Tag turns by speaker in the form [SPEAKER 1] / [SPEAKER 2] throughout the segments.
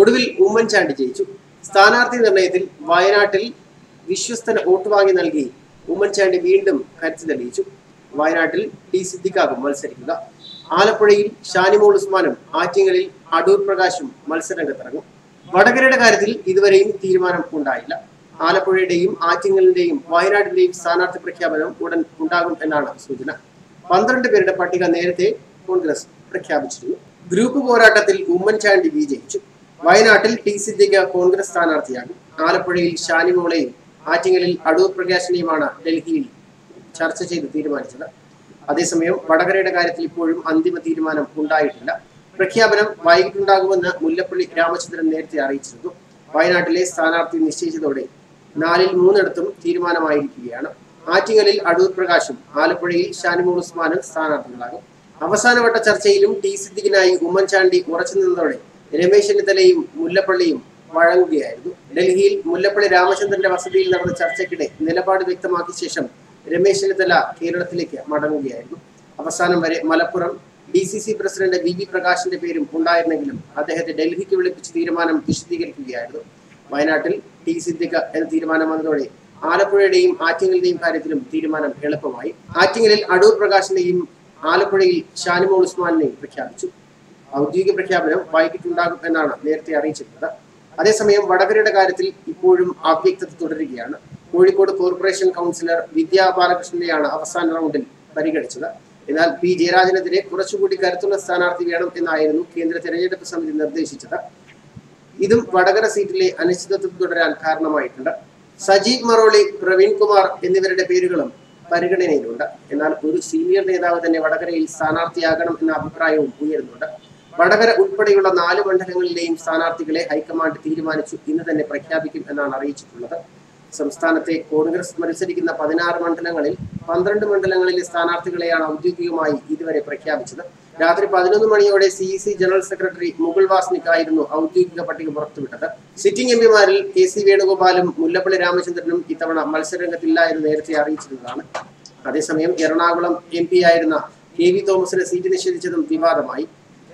[SPEAKER 1] ഒടുവിൽ ഉമ്മൻചാണ്ടി ജയിച്ചു. സ്ഥാനാർത്ഥി നിർണയത്തിൽ വയനാട്ടിൽ വിശ്വസ്തന വോട്ട് വാങ്ങി നൽകി ഉമ്മൻചാണ്ടി വീണ്ടും കരുത്തി തെളിയിച്ചു. വയനാട്ടിൽ ടി സിദ്ദിഖാകും മത്സരിക്കുക. ആലപ്പുഴയിൽ ഷാനിമോൾ ഉസ്മാനും ആറ്റിങ്ങലിൽ അടൂർ പ്രകാശും മത്സരരംഗത്തിറങ്ങും. വടകരയുടെ കാര്യത്തിൽ ഇതുവരെയും തീരുമാനം ഉണ്ടായില്ല. ആലപ്പുഴയുടെയും ആറ്റിങ്ങലിന്റെയും വയനാടിന്റെയും സ്ഥാനാർത്ഥി പ്രഖ്യാപനം ഉടൻ ഉണ്ടാകും എന്നാണ് സൂചന. പന്ത്രണ്ട് പേരുടെ പട്ടിക നേരത്തെ കോൺഗ്രസ് പ്രഖ്യാപിച്ചിരുന്നു. ഗ്രൂപ്പ് പോരാട്ടത്തിൽ ഉമ്മൻചാണ്ടി വിജയിച്ചു. വയനാട്ടിൽ ടി സിദ്ദിഖ് കോൺഗ്രസ് സ്ഥാനാർത്ഥിയാകും ആലപ്പുഴയിൽ ഷാനിമോളെയും ആറ്റിങ്ങലിൽ അടൂർ പ്രകാശിനെയുമാണ് ഡൽഹിയിൽ ചർച്ച ചെയ്ത് തീരുമാനിച്ചത്. അതേസമയം വടകരയുടെ കാര്യത്തിൽ ഇപ്പോഴും അന്തിമ തീരുമാനം ഉണ്ടായിട്ടില്ല. പ്രഖ്യാപനം വൈകിട്ടുണ്ടാകുമെന്ന് മുല്ലപ്പള്ളി രാമചന്ദ്രൻ നേരത്തെ അറിയിച്ചിരുന്നു. വയനാട്ടിലെ സ്ഥാനാർത്ഥി നിശ്ചയിച്ചതോടെ നാലിൽ മൂന്നിടത്തും തീരുമാനമായിരിക്കുകയാണ്. ആറ്റിങ്ങലിൽ അടൂർ പ്രകാശും ആലപ്പുഴയിൽ ഷാനിമോൾ ഉസ്മാനും സ്ഥാനാർത്ഥികളാകും. അവസാനവട്ട ചർച്ചയിലും ടി സിദ്ദിഖിനായി ഉമ്മൻചാണ്ടി ഉറച്ചു നിന്നതോടെ രമേശ് ചെന്നിത്തലയും മുല്ലപ്പള്ളിയും വഴങ്ങുകയായിരുന്നു. ഡൽഹിയിൽ മുല്ലപ്പള്ളി രാമചന്ദ്രന്റെ വസതിയിൽ നടന്ന ചർച്ചയ്ക്കിടെ നിലപാട് വ്യക്തമാക്കിയ ശേഷം രമേശ് ചെന്നിത്തല കേരളത്തിലേക്ക് മടങ്ങുകയായിരുന്നു. അവസാനം വരെ Malappuram D C C president V V പ്രകാശിന്റെ പേരും ഉണ്ടായിരുന്നെങ്കിലും അദ്ദേഹത്തെ ഡൽഹിക്ക് വിളിപ്പിച്ച് തീരുമാനം വിശദീകരിക്കുകയായിരുന്നു. വയനാട്ടിൽ ടി സിദ്ദിഖ എന്ന തീരുമാനം വന്നതോടെ ആലപ്പുഴയുടെയും ആറ്റിങ്ങലിന്റെയും കാര്യത്തിലും തീരുമാനം എളുപ്പമായി. ആറ്റിങ്ങലിൽ അടൂർ പ്രകാശിന്റെയും ആലപ്പുഴയിൽ ഷാനിമോൾ ഉസ്മാനെയും പ്രഖ്യാപിച്ചു. ഔദ്യോഗിക പ്രഖ്യാപനം വൈകിട്ടുണ്ടാകും എന്നാണ് നേരത്തെ അറിയിച്ചിരുന്നത്. അതേസമയം വടകരയുടെ കാര്യത്തിൽ ഇപ്പോഴും അവ്യക്തത തുടരുകയാണ്. കോഴിക്കോട് കോർപ്പറേഷൻ കൗൺസിലർ വിദ്യാ ബാലകൃഷ്ണനെയാണ് അവസാന റൗണ്ടിൽ പരിഗണിച്ചത്. എന്നാൽ പി ജയരാജനെതിരെ കുറച്ചുകൂടി കരുത്തുള്ള സ്ഥാനാർത്ഥി വേണം എന്നായിരുന്നു കേന്ദ്ര തെരഞ്ഞെടുപ്പ് സമിതി നിർദ്ദേശിച്ചത്. ഇതും വടകര സീറ്റിലെ അനിശ്ചിതത്വം തുടരാൻ കാരണമായിട്ടുണ്ട്. സജീവ് മറോളി പ്രവീൺ കുമാർ എന്നിവരുടെ പേരുകളും പരിഗണനയിലുണ്ട്. എന്നാൽ ഒരു സീനിയർ നേതാവ് തന്നെ വടകരയിൽ സ്ഥാനാർത്ഥിയാകണം എന്ന അഭിപ്രായവും ഉയരുന്നുണ്ട്. വടകര ഉൾപ്പെടെയുള്ള നാല് മണ്ഡലങ്ങളിലെയും സ്ഥാനാർത്ഥികളെ ഹൈക്കമാൻഡ് തീരുമാനിച്ചു ഇന്ന് തന്നെ പ്രഖ്യാപിക്കും എന്നാണ് അറിയിച്ചിട്ടുള്ളത്. സംസ്ഥാനത്തെ കോൺഗ്രസ് മത്സരിക്കുന്ന പതിനാറ് മണ്ഡലങ്ങളിൽ പന്ത്രണ്ട് മണ്ഡലങ്ങളിലെ സ്ഥാനാർത്ഥികളെയാണ് ഔദ്യോഗികമായി ഇതുവരെ പ്രഖ്യാപിച്ചത്. രാത്രി പതിനൊന്ന് മണിയോടെ C C general secretary Mukul വാസ്നിക്കായിരുന്നു ഔദ്യോഗിക പട്ടിക പുറത്തുവിട്ടത്. സിറ്റിംഗ് എംപിമാരിൽ കെ സി വേണുഗോപാലും മുല്ലപ്പള്ളി രാമചന്ദ്രനും ഇത്തവണ മത്സരരംഗത്തില്ല എന്ന് നേരത്തെ അറിയിച്ചിരുന്നതാണ്. അതേസമയം എറണാകുളം എം പി ആയിരുന്ന കെ വി തോമസിന് സീറ്റ് നിഷേധിച്ചതും വിവാദമായി.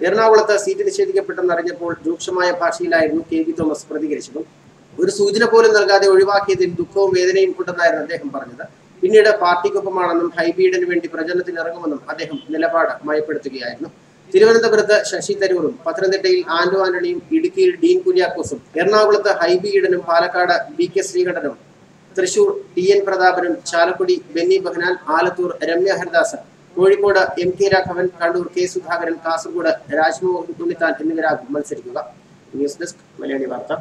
[SPEAKER 1] എറണാകുളത്ത് സീറ്റ് നിഷേധിക്കപ്പെട്ടെന്ന് അറിഞ്ഞപ്പോൾ രൂക്ഷമായ ഭാഷയിലായിരുന്നു കെ വി തോമസ് പ്രതികരിച്ചതും. ഒരു സൂചന പോലും നൽകാതെ ഒഴിവാക്കിയതിൽ ദുഃഖവും വേദനയും ഉണ്ടെന്നായിരുന്നു അദ്ദേഹം പറഞ്ഞത്. പിന്നീട് പാർട്ടിക്കൊപ്പമാണെന്നും ഹൈബീഡിന് വേണ്ടി പ്രചരണത്തിന് ഇറങ്ങുമെന്നും അദ്ദേഹം നിലപാട് മയപ്പെടുത്തുകയായിരുന്നു. തിരുവനന്തപുരത്ത് ശശി തരൂറും പത്തനംതിട്ടയിൽ ആന്റോ ആന്റണിയും ഇടുക്കിയിൽ ഡീൻ കുര്യാക്കോസും എറണാകുളത്ത് ഹൈബി ഈഡനും പാലക്കാട് ബി കെ ശ്രീകണ്ഠനും Thrissur T N പ്രതാപനും Chalakudy Benny Behanan Alathur Ramya Haridas Kozhikode M K Raghavan Kannur K Sudhakaran Kasaragod Rajmohan Unnithan എന്നിവരാകും മത്സരിക്കുക. ന്യൂസ് ഡെസ്ക് മലയാളി വാർത്ത.